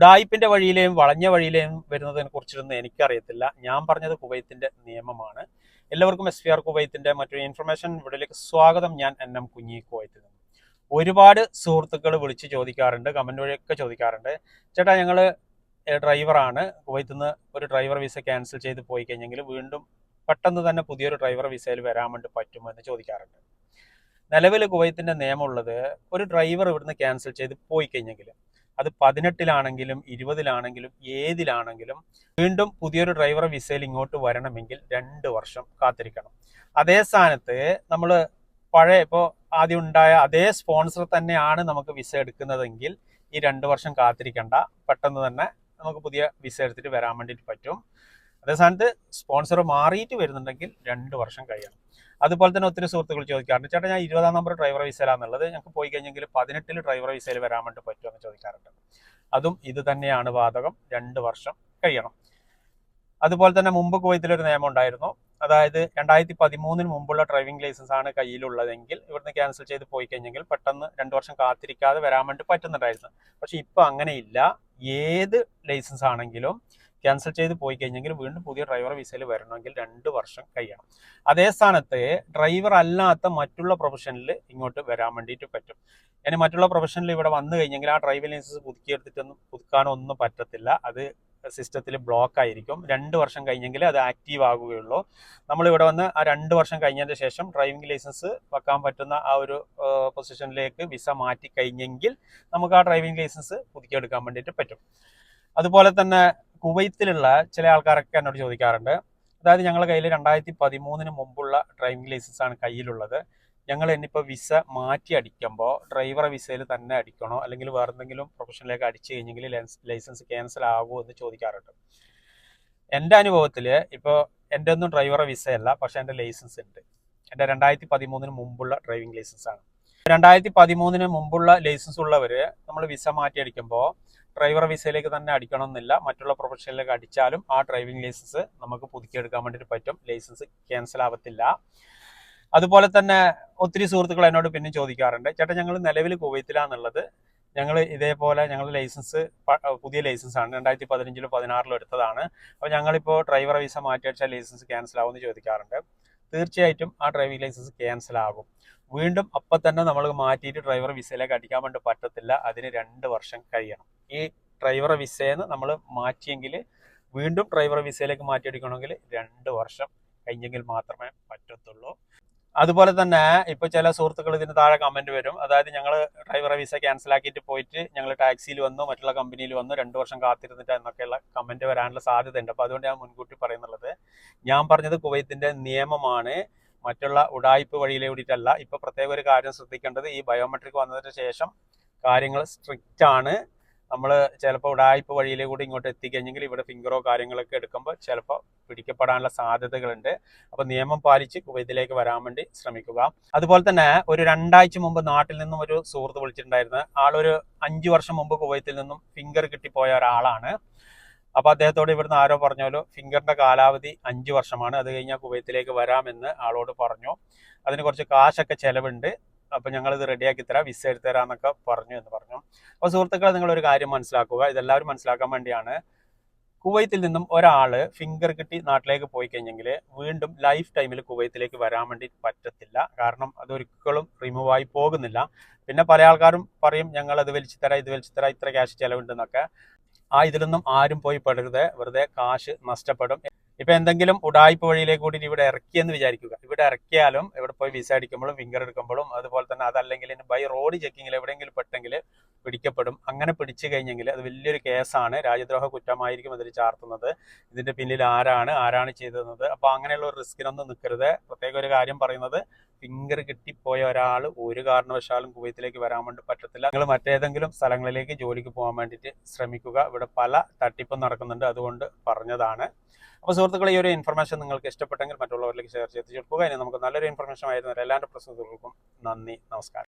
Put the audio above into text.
ഉഡായിപ്പിന്റെ വഴിയിലെയും വളഞ്ഞ വഴിയിലെയും വരുന്നതിനെ കുറിച്ചൊന്നും എനിക്കറിയത്തില്ല. ഞാൻ പറഞ്ഞത് കുവൈത്തിന്റെ നിയമമാണ്. എല്ലാവർക്കും എസ് പി ആർ കുവൈത്തിന്റെ മറ്റൊരു ഇൻഫർമേഷൻ ഇവിടേക്ക് സ്വാഗതം. ഞാൻ എൻ എം കുഞ്ഞി കുവൈത്തിൽ നിന്ന്. ഒരുപാട് സുഹൃത്തുക്കൾ വിളിച്ച് ചോദിക്കാറുണ്ട് കമന്റ് വഴിയൊക്കെ ചോദിക്കാറുണ്ട്. ചേട്ടാ ഞങ്ങൾ ഡ്രൈവറാണ് കുവൈത്തിൽ നിന്ന് ഒരു ഡ്രൈവർ വിസ ക്യാൻസൽ ചെയ്ത് പോയി കഴിഞ്ഞെങ്കിൽ വീണ്ടും പെട്ടെന്ന് തന്നെ പുതിയൊരു ഡ്രൈവർ വിസയിൽ വരാൻ വേണ്ടി പറ്റുമോ എന്ന് ചോദിക്കാറുണ്ട്. നിലവിൽ കുവൈത്തിന്റെ നിയമമുള്ളത് ഒരു ഡ്രൈവർ ഇവിടുന്ന് ക്യാൻസൽ ചെയ്ത് പോയി കഴിഞ്ഞെങ്കിൽ അത് പതിനെട്ടിലാണെങ്കിലും ഇരുപതിലാണെങ്കിലും ഏതിലാണെങ്കിലും വീണ്ടും പുതിയൊരു ഡ്രൈവർ വിസയിൽ ഇങ്ങോട്ട് വരണമെങ്കിൽ രണ്ട് വർഷം കാത്തിരിക്കണം. അതേ സ്ഥാനത്ത് നമ്മൾ പഴയ ഇപ്പോൾ ആദ്യം ഉണ്ടായ അതേ സ്പോൺസർ തന്നെയാണ് നമുക്ക് വിസ എടുക്കുന്നതെങ്കിൽ ഈ രണ്ട് വർഷം കാത്തിരിക്കേണ്ട. പെട്ടെന്ന് തന്നെ നമുക്ക് പുതിയ വിസ എടുത്തിട്ട് വരാൻ വേണ്ടിയിട്ട് പറ്റും. അതേ സ്ഥാനത്ത് സ്പോൺസർ മാറിയിട്ട് വരുന്നുണ്ടെങ്കിൽ രണ്ട് വർഷം കഴിയണം. അതുപോലെ തന്നെ ഒത്തിരി സുഹൃത്തുക്കൾ ചോദിക്കാറുണ്ട്. ചേട്ടാ ഞാൻ ഇരുപതാം നമ്പർ ഡ്രൈവർ വിസയിലാന്നുള്ളത് ഞങ്ങൾക്ക് പോയി കഴിഞ്ഞെങ്കിൽ പതിനെട്ടിൽ ഡ്രൈവർ വിസയിൽ വരാൻ വേണ്ടി പറ്റുമോ എന്ന് ചോദിക്കാറുണ്ട്. അതും ഇത് തന്നെയാണ് വാതകം. രണ്ട് വർഷം കഴിയണം. അതുപോലെ തന്നെ മുമ്പ് കുവൈത്തിലൊരു നിയമം ഉണ്ടായിരുന്നു. അതായത് രണ്ടായിരത്തി പതിമൂന്നിന് മുമ്പുള്ള ഡ്രൈവിംഗ് ലൈസൻസ് ആണ് കയ്യിലുള്ളതെങ്കിൽ ഇവിടുന്ന് ക്യാൻസൽ ചെയ്ത് പോയി കഴിഞ്ഞെങ്കിൽ പെട്ടെന്ന് രണ്ട് വർഷം കാത്തിരിക്കാതെ വരാൻ വേണ്ടി പറ്റുന്നുണ്ടായിരുന്നു. പക്ഷെ ഇപ്പൊ അങ്ങനെയില്ല. ഏത് ലൈസൻസ് ആണെങ്കിലും ക്യാൻസൽ ചെയ്ത് പോയി കഴിഞ്ഞെങ്കിൽ വീണ്ടും പുതിയ ഡ്രൈവർ വിസയിൽ വരണമെങ്കിൽ രണ്ട് വർഷം കഴിയണം. അതേ സ്ഥാനത്ത് ഡ്രൈവർ അല്ലാത്ത മറ്റുള്ള പ്രൊഫഷനിൽ ഇങ്ങോട്ട് വരാൻ വേണ്ടിയിട്ട് പറ്റും. ഇനി മറ്റുള്ള പ്രൊഫഷനിൽ ഇവിടെ വന്നു കഴിഞ്ഞെങ്കിൽ ആ ഡ്രൈവിംഗ് ലൈസൻസ് പുതുക്കിയെടുത്തിട്ടൊന്നും പുതുക്കാനൊന്നും പറ്റത്തില്ല. അത് സിസ്റ്റത്തിൽ ബ്ലോക്ക് ആയിരിക്കും. രണ്ട് വർഷം കഴിഞ്ഞെങ്കിൽ അത് ആക്റ്റീവ് ആകുകയുള്ളൂ. നമ്മൾ ഇവിടെ വന്ന് ആ രണ്ട് വർഷം കഴിഞ്ഞതിന് ശേഷം ഡ്രൈവിംഗ് ലൈസൻസ് വെക്കാൻ പറ്റുന്ന ആ ഒരു പൊസിഷനിലേക്ക് വിസ മാറ്റി കഴിഞ്ഞെങ്കിൽ നമുക്ക് ആ ഡ്രൈവിംഗ് ലൈസൻസ് പുതുക്കിയെടുക്കാൻ വേണ്ടിയിട്ട് പറ്റും. അതുപോലെ തന്നെ കുവൈത്തിലുള്ള ചില ആൾക്കാരൊക്കെ എന്നോട് ചോദിക്കാറുണ്ട്. അതായത് ഞങ്ങളുടെ കയ്യിൽ രണ്ടായിരത്തി പതിമൂന്നിന് മുമ്പുള്ള ഡ്രൈവിംഗ് ലൈസൻസ് ആണ് കയ്യിലുള്ളത്. ഞങ്ങൾ ഇനിയിപ്പോൾ വിസ മാറ്റി അടിക്കുമ്പോൾ ഡ്രൈവറെ വിസയിൽ തന്നെ അടിക്കണോ? അല്ലെങ്കിൽ വേറെ എന്തെങ്കിലും പ്രൊഫഷനിലേക്ക് അടിച്ചു കഴിഞ്ഞെങ്കിൽ ലൈസൻസ് ക്യാൻസൽ ആകുമോ എന്ന് ചോദിക്കാറുണ്ട്. എന്റെ അനുഭവത്തിൽ ഇപ്പോൾ എന്റെ ഒന്നും ഡ്രൈവറെ വിസയല്ല പക്ഷെ എന്റെ ലൈസൻസ് ഉണ്ട്. എന്റെ രണ്ടായിരത്തി പതിമൂന്നിന് മുമ്പുള്ള ഡ്രൈവിംഗ് ലൈസൻസ് ആണ്. രണ്ടായിരത്തി പതിമൂന്നിന് മുമ്പുള്ള ലൈസൻസ് ഉള്ളവർ നമ്മൾ വിസ മാറ്റി അടിക്കുമ്പോൾ ഡ്രൈവർ വിസയിലേക്ക് തന്നെ അടിക്കണം എന്നില്ല മറ്റുള്ള പ്രൊഫഷനിലേക്ക് അടിച്ചാലും ആ ഡ്രൈവിംഗ് ലൈസൻസ് നമുക്ക് പുതുക്കിയെടുക്കാൻ വേണ്ടിയിട്ട് പറ്റും. ലൈസൻസ് ക്യാൻസൽ ആവത്തില്ല. അതുപോലെ തന്നെ ഒത്തിരി സുഹൃത്തുക്കൾ എന്നോട് പിന്നെ ചോദിക്കാറുണ്ട് ചേട്ടാ ഞങ്ങൾ നിലവിൽ കുവൈത്തിലാന്നുള്ളത്. ഞങ്ങൾ ഇതേപോലെ ഞങ്ങൾ ലൈസൻസ് പുതിയ ലൈസൻസ് ആണ് രണ്ടായിരത്തി പതിനഞ്ചിലും പതിനാറിലും എടുത്തതാണ്. അപ്പോൾ ഞങ്ങളിപ്പോൾ ഡ്രൈവർ വിസ മാറ്റി അടിച്ചാൽ ലൈസൻസ് ക്യാൻസൽ ആവുമെന്ന് ചോദിക്കാറുണ്ട്. തീർച്ചയായിട്ടും ആ ഡ്രൈവിംഗ് ലൈസൻസ് ക്യാൻസൽ ആകും. വീണ്ടും അപ്പൊ തന്നെ നമ്മൾ മാറ്റിയിട്ട് ഡ്രൈവർ വിസയിലേക്ക് അടിക്കാൻ വേണ്ടി പറ്റത്തില്ല. അതിന് രണ്ട് വർഷം കഴിയണം. ഈ ഡ്രൈവർ വിസയെന്ന് നമ്മൾ മാറ്റിയെങ്കിൽ വീണ്ടും ഡ്രൈവർ വിസയിലേക്ക് മാറ്റിയെടുക്കണമെങ്കിൽ രണ്ട് വർഷം കഴിഞ്ഞെങ്കിൽ മാത്രമേ പറ്റത്തുള്ളൂ. അതുപോലെ തന്നെ ഇപ്പൊ ചില സുഹൃത്തുക്കൾ ഇതിന് താഴെ കമന്റ് വരും. അതായത് ഞങ്ങൾ ഡ്രൈവറെ വിസ ക്യാൻസൽ ആക്കിയിട്ട് പോയിട്ട് ഞങ്ങൾ ടാക്സിയിൽ വന്നു മറ്റുള്ള കമ്പനിയിൽ വന്നു രണ്ടു വർഷം കാത്തിരുന്നിട്ട് എന്നൊക്കെയുള്ള കമന്റ് വരാനുള്ള സാധ്യത ഉണ്ട് അപ്പൊ അതുകൊണ്ട് ഞാൻ മുൻകൂട്ടി പറയുന്നുള്ളത്. ഞാൻ പറഞ്ഞത് കുവൈത്തിന്റെ നിയമമാണ്. മറ്റുള്ള ഉടായ്പ വഴിയിലെ കൂടിയിട്ടല്ല. ഇപ്പൊ പ്രത്യേക ഒരു കാര്യം ശ്രദ്ധിക്കേണ്ടത് ഈ ബയോമെട്രിക് വന്നതിന് ശേഷം കാര്യങ്ങൾ സ്ട്രിക്റ്റ് ആണ്. നമ്മൾ ചിലപ്പോൾ ഉടായ്പ വഴിയിലെ കൂടി ഇങ്ങോട്ട് എത്തിക്കഴിഞ്ഞെങ്കിൽ ഇവിടെ ഫിംഗറോ കാര്യങ്ങളൊക്കെ എടുക്കുമ്പോൾ ചിലപ്പോൾ പിടിക്കപ്പെടാനുള്ള സാധ്യതകളുണ്ട്. അപ്പോൾ നിയമം പാലിച്ച് കുവൈത്തിലേക്ക് വരാൻ വേണ്ടി ശ്രമിക്കുക. അതുപോലെ തന്നെ ഒരു രണ്ടാഴ്ച മുമ്പ് നാട്ടിൽ നിന്നും ഒരു സുഹൃത്ത് വിളിച്ചിട്ടുണ്ടായിരുന്നു. ആളൊരു അഞ്ചു വർഷം മുമ്പ് കുവൈത്തിൽ നിന്നും ഫിംഗർ കിട്ടിപ്പോയ ഒരാളാണ്. അപ്പോൾ അദ്ദേഹത്തോട് ഇവിടുന്ന് ആരോ പറഞ്ഞാലോ ഫിംഗറിന്റെ കാലാവധി അഞ്ച് വർഷമാണ്. അത് കഴിഞ്ഞാൽ കുവൈത്തിലേക്ക് വരാമെന്ന് ആളോട് പറഞ്ഞു. അതിന് കുറച്ച് കാശൊക്കെ ചെലവുണ്ട്. അപ്പൊ ഞങ്ങൾ ഇത് റെഡിയാക്കി തരാം വിസ എടുത്ത് തരാന്നൊക്കെ പറഞ്ഞു എന്ന് പറഞ്ഞു. അപ്പൊ സുഹൃത്തുക്കളെ ഒരു കാര്യം മനസ്സിലാക്കുക. ഇതെല്ലാവരും മനസ്സിലാക്കാൻ വേണ്ടിയാണ്. കുവൈത്തിൽ നിന്നും ഒരാൾ ഫിംഗർ കിട്ടി നാട്ടിലേക്ക് പോയി കഴിഞ്ഞെങ്കിൽ വീണ്ടും ലൈഫ് ടൈമിൽ കുവൈത്തിലേക്ക് വരാൻ വേണ്ടി പറ്റത്തില്ല. കാരണം അതൊരിക്കലും റിമൂവ് ആയി പോകുന്നില്ല. പിന്നെ പല ആൾക്കാരും പറയും ഞങ്ങൾ അത് വലിച്ചു തരാം ഇത് വലിച്ചു തരാം ഇത്ര ക്യാഷ് ചെലവുണ്ടെന്നൊക്കെ. ആ ഇതിലൊന്നും ആരും പോയി പെടരുത്. വെറുതെ കാശ് നഷ്ടപ്പെടും. ഇപ്പൊ എന്തെങ്കിലും ഉടായ്പ വഴിയിലേക്ക് കൂടി ഇവിടെ ഇറക്കിയെന്ന് വിചാരിക്കുക. ഇവിടെ ഇറക്കിയാലും ഇവിടെ പോയി വിസ അടിക്കുമ്പോഴും ഫിംഗർ എടുക്കുമ്പോഴും അതുപോലെ തന്നെ അതല്ലെങ്കിൽ ബൈ റോഡ് ചെക്കിങ്ങിൽ എവിടെയെങ്കിലും പെട്ടെങ്കിൽ പിടിക്കപ്പെടും. അങ്ങനെ പിടിച്ചു കഴിഞ്ഞെങ്കിൽ അത് വലിയൊരു കേസാണ് രാജ്യദ്രോഹ കുറ്റമായിരിക്കും അതിൽ ചാർത്തുന്നത്. ഇതിന്റെ പിന്നിൽ ആരാണ്? ആരാണ് ചെയ്തത് അപ്പൊ അങ്ങനെയുള്ള ഒരു റിസ്കിനൊന്നും നിൽക്കരുത്. പ്രത്യേക ഒരു കാര്യം പറയുന്നത് ഫിംഗർ കിട്ടിപ്പോയ ഒരാൾ ഒരു കാരണവശാലും കുവൈത്തിലേക്ക് വരാൻ വേണ്ടി പറ്റത്തില്ല. നിങ്ങൾ മറ്റേതെങ്കിലും സ്ഥലങ്ങളിലേക്ക് ജോലിക്ക് പോകാൻ വേണ്ടിയിട്ട് ശ്രമിക്കുക. ഇവിടെ പല തട്ടിപ്പും നടക്കുന്നുണ്ട്. അതുകൊണ്ട് പറഞ്ഞതാണ്. അപ്പോൾ സുഹൃത്തുക്കളെ ഈ ഒരു ഇൻഫർമേഷൻ നിങ്ങൾക്ക് ഇഷ്ടപ്പെട്ടെങ്കിൽ മറ്റുള്ളവരിലേക്ക് ഷെയർ ചെയ്ത് കൊടുക്കുക ഇനി നമുക്ക് നല്ലൊരു ഇൻഫർമേഷൻ ആയിരുന്നു എല്ലാ പ്രശ്നങ്ങൾക്കും നന്ദി. നമസ്കാരം.